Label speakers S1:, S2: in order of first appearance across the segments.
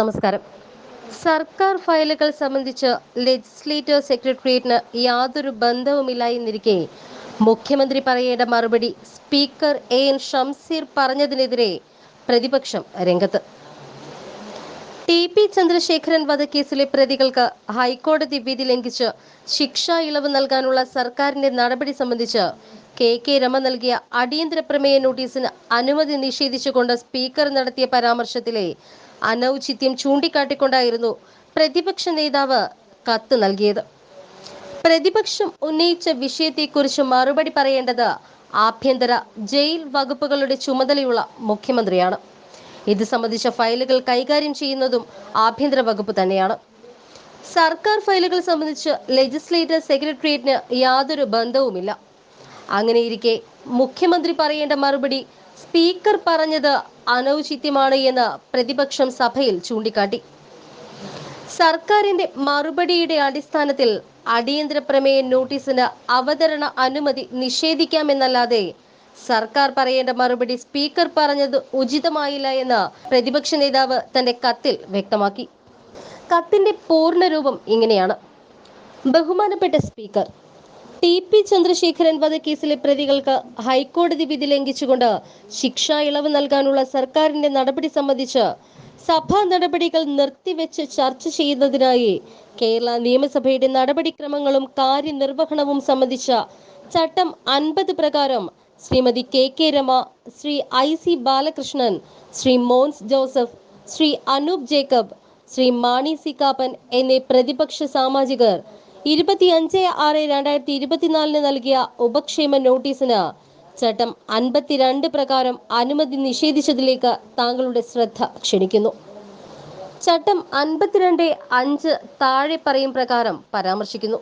S1: നമസ്കാരം. സർക്കാർ ഫയലുകൾ സംബന്ധിച്ച് ലെജിസ്ലേറ്റീവ് സെക്രട്ടേറിയറ്റിന് യാതൊരു ബന്ധവുമില്ല എന്നിരിക്കെ മുഖ്യമന്ത്രി പറയേണ്ട മറുപടി സ്പീക്കർ എ എൻ ഷംസീർ പറഞ്ഞതിനെതിരെ പ്രതിപക്ഷം രംഗത്ത്. ടി പി ചന്ദ്രശേഖരൻ വധക്കേസിലെ പ്രതികൾക്ക് ഹൈക്കോടതി വിധി ലംഘിച്ച് ശിക്ഷാ ഇളവ് നൽകാനുള്ള സർക്കാരിന്റെ നടപടി സംബന്ധിച്ച് കെ കെ രമ നൽകിയ അടിയന്തര പ്രമേയ നോട്ടീസിന് അനുമതി നിഷേധിച്ചുകൊണ്ട് സ്പീക്കർ നടത്തിയ പരാമർശത്തിലെ അനൌചിത്യം ചൂണ്ടിക്കാട്ടിക്കൊണ്ടായിരുന്നു പ്രതിപക്ഷ നേതാവ് കത്ത് നൽകിയത്. പ്രതിപക്ഷം ഉന്നയിച്ച വിഷയത്തെക്കുറിച്ച് മറുപടി പറയേണ്ടത് ആഭ്യന്തര ജയിൽ വകുപ്പുകളുടെ ചുമതലയുള്ള മുഖ്യമന്ത്രിയാണ്. ഇത് സംബന്ധിച്ച ഫയലുകൾ കൈകാര്യം ചെയ്യുന്നതും ആഭ്യന്തര വകുപ്പ് തന്നെയാണ്. സർക്കാർ ഫയലുകൾ സംബന്ധിച്ച് ലെജിസ്ലേറ്റർ സെക്രട്ടേറിയറ്റിന് യാതൊരു ബന്ധവുമില്ല. അങ്ങനെയിരിക്കെ മുഖ്യമന്ത്രി പറയേണ്ട മറുപടി സ്പീക്കർ പറഞ്ഞത് അനൗചിത്യമാണ് എന്ന് പ്രതിപക്ഷം സഭയിൽ ചൂണ്ടിക്കാട്ടി. സർക്കാരിന്റെ മറുപടിയുടെ അടിസ്ഥാനത്തിൽ അടിയന്തര പ്രമേയ നോട്ടീസിന് അവതരണ അനുമതി നിഷേധിക്കാമെന്നല്ലാതെ സർക്കാർ പറയേണ്ട മറുപടി സ്പീക്കർ പറഞ്ഞത് ഉചിതമായില്ല എന്ന് പ്രതിപക്ഷ നേതാവ് തന്റെ കത്തിൽ വ്യക്തമാക്കി. കത്തിന്റെ പൂർണരൂപം ഇങ്ങനെയാണ്. ബഹുമാനപ്പെട്ട സ്പീക്കർ ടി പി ചന്ദ്രശേഖരൻ വധക്കേസിലെ പ്രതികൾക്ക് ഹൈക്കോടതി വിധി ലംഘിച്ചുകൊണ്ട് ശിക്ഷാ ഇളവ് നൽകാനുള്ള സർക്കാരിന്റെ നടപടി സംബന്ധിച്ച് സഭാ നടപടികൾ നിർത്തിവെച്ച് ചർച്ച ചെയ്യുന്നതിനായി കേരള നിയമസഭയുടെ നടപടിക്രമങ്ങളും കാര്യനിർവഹണവും സംബന്ധിച്ച ചട്ടം അൻപത് പ്രകാരം Shrimati K K Rema Shri I C Balakrishnan Shri Mons Joseph Shri Anoop Jacob Shri Mani C Kappan എന്നീ പ്രതിപക്ഷ സാമാജികർ ഇരുപത്തിയഞ്ച് ആറ് രണ്ടായിരത്തി ഇരുപത്തിനാലിന് നൽകിയ ഉപക്ഷേമ നോട്ടീസിന് ചട്ടം അൻപത്തിരണ്ട് പ്രകാരം അനുമതി നിഷേധിച്ചതിലേക്ക് താങ്കളുടെ ശ്രദ്ധ ക്ഷണിക്കുന്നു. ചട്ടം അൻപത്തിരണ്ട് അഞ്ച് താഴെ പറയും പ്രകാരം പരാമർശിക്കുന്നു.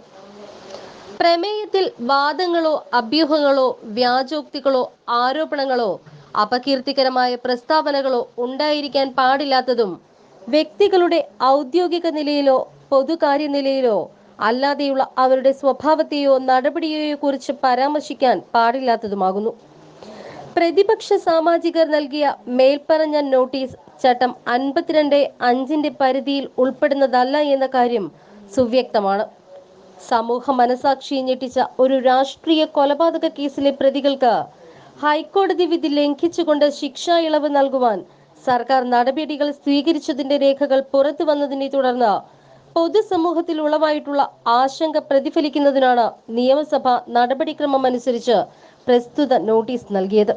S1: പ്രമേയത്തിൽ വാദങ്ങളോ അഭ്യൂഹങ്ങളോ വ്യാജോക്തികളോ ആരോപണങ്ങളോ അപകീർത്തികരമായ പ്രസ്താവനകളോ ഉണ്ടായിരിക്കാൻ പാടില്ലാത്തതും വ്യക്തികളുടെ ഔദ്യോഗിക നിലയിലോ പൊതുകാര്യ നിലയിലോ അല്ലാതെയുള്ള അവരുടെ സ്വഭാവത്തെയോ നടപടിയെയോ കുറിച്ച് പരാമർശിക്കാൻ പാടില്ലാത്തതുമാകുന്നു. പ്രതിപക്ഷ സാമാജികർ നൽകിയ മേൽപ്പറഞ്ഞ നോട്ടീസ് ചട്ടം അൻപത്തിരണ്ട് അഞ്ചിന്റെ പരിധിയിൽ ഉൾപ്പെടുന്നതല്ല എന്ന കാര്യം സുവ്യക്തമാണ്. സമൂഹ മനസാക്ഷി ഞെട്ടിച്ച ഒരു രാഷ്ട്രീയ കൊലപാതക കേസിലെ പ്രതികൾക്ക് ഹൈക്കോടതി വിധി ലംഘിച്ചുകൊണ്ട് ശിക്ഷാ ഇളവ് നൽകുവാൻ സർക്കാർ നടപടികൾ സ്വീകരിച്ചതിന്റെ രേഖകൾ പുറത്തു വന്നതിനെ തുടർന്ന് പൊതുസമൂഹത്തിൽ ഉളവായിട്ടുള്ള ആശങ്ക പ്രതിഫലിക്കുന്നതിനാണ് നിയമസഭ നടപടിക്രമം അനുസരിച്ച് പ്രസ്തുത നോട്ടീസ് നൽകിയത്.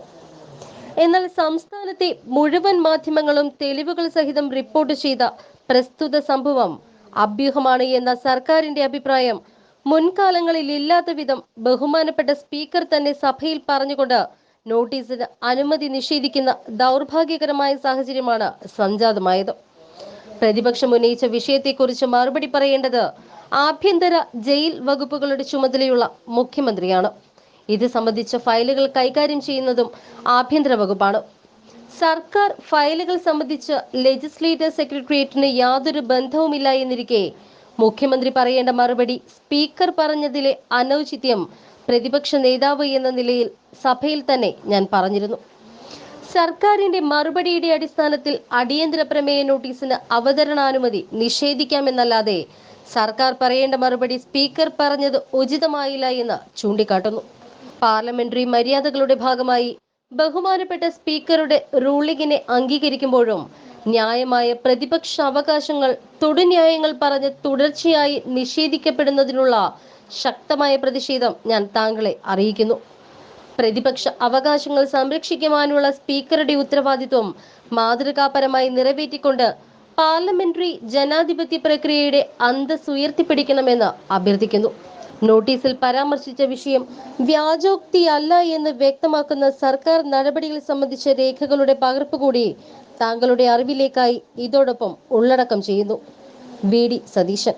S1: എന്നാൽ സംസ്ഥാനത്തെ മുഴുവൻ മാധ്യമങ്ങളും തെളിവുകൾ സഹിതം റിപ്പോർട്ട് ചെയ്ത പ്രസ്തുത സംഭവം അഭ്യൂഹമാണ് എന്ന സർക്കാരിന്റെ അഭിപ്രായം മുൻകാലങ്ങളിൽ ഇല്ലാത്ത വിധം ബഹുമാനപ്പെട്ട സ്പീക്കർ തന്നെ സഭയിൽ പറഞ്ഞുകൊണ്ട് നോട്ടീസിന് അനുമതി നിഷേധിക്കുന്ന ദൗർഭാഗ്യകരമായ സാഹചര്യമാണ് സംജാതമായത്. പ്രതിപക്ഷം ഉന്നയിച്ച വിഷയത്തെക്കുറിച്ച് മറുപടി പറയേണ്ടത് ആഭ്യന്തര ജയിൽ വകുപ്പുകളുടെ ചുമതലയുള്ള മുഖ്യമന്ത്രിയാണ്. ഇത് സംബന്ധിച്ച ഫയലുകൾ കൈകാര്യം ചെയ്യുന്നതും ആഭ്യന്തര വകുപ്പാണ്. സർക്കാർ ഫയലുകൾ സംബന്ധിച്ച് ലെജിസ്ലേറ്റർ സെക്രട്ടേറിയറ്റിന് യാതൊരു ബന്ധവുമില്ല എന്നിരിക്കെ മുഖ്യമന്ത്രി പറയേണ്ട മറുപടി സ്പീക്കർ പറഞ്ഞതിലെ അനൗചിത്യം പ്രതിപക്ഷ നേതാവ് എന്ന നിലയിൽ സഭയിൽ തന്നെ ഞാൻ പറഞ്ഞിരുന്നു. സർക്കാരിന്റെ മറുപടിയുടെ അടിസ്ഥാനത്തിൽ അടിയന്തര പ്രമേയ നോട്ടീസിന് അവതരണാനുമതി നിഷേധിക്കാമെന്നല്ലാതെ സർക്കാർ പറയേണ്ട മറുപടി സ്പീക്കർ പറഞ്ഞത് ഉചിതമായില്ല എന്ന് ചൂണ്ടിക്കാട്ടുന്നു. പാർലമെന്ററി മര്യാദകളുടെ ഭാഗമായി ബഹുമാനപ്പെട്ട സ്പീക്കറുടെ റൂളിങ്ങിനെ അംഗീകരിക്കുമ്പോഴും ന്യായമായ പ്രതിപക്ഷ അവകാശങ്ങൾ തൊടുന്യായങ്ങൾ പറഞ്ഞ് തുടർച്ചയായി നിഷേധിക്കപ്പെടുന്നതിനുള്ള ശക്തമായ പ്രതിഷേധം ഞാൻ താങ്കളെ അറിയിക്കുന്നു. പ്രതിപക്ഷ അവകാശങ്ങൾ സംരക്ഷിക്കുവാനുള്ള സ്പീക്കറുടെ ഉത്തരവാദിത്വം മാതൃകാപരമായി നിറവേറ്റിക്കൊണ്ട് പാർലമെന്ററി ജനാധിപത്യ പ്രക്രിയയുടെ അന്തസ് ഉയർത്തിപ്പിടിക്കണമെന്ന് അഭ്യർത്ഥിക്കുന്നു. നോട്ടീസിൽ പരാമർശിച്ച വിഷയം വ്യാജോക്തി അല്ല എന്ന് വ്യക്തമാക്കുന്ന സർക്കാർ നടപടികൾ സംബന്ധിച്ച രേഖകളുടെ പകർപ്പ് കൂടി താങ്കളുടെ അറിവിലേക്കായി ഇതോടൊപ്പം ഉള്ളടക്കം ചെയ്യുന്നു. വി. ഡി. സതീശൻ.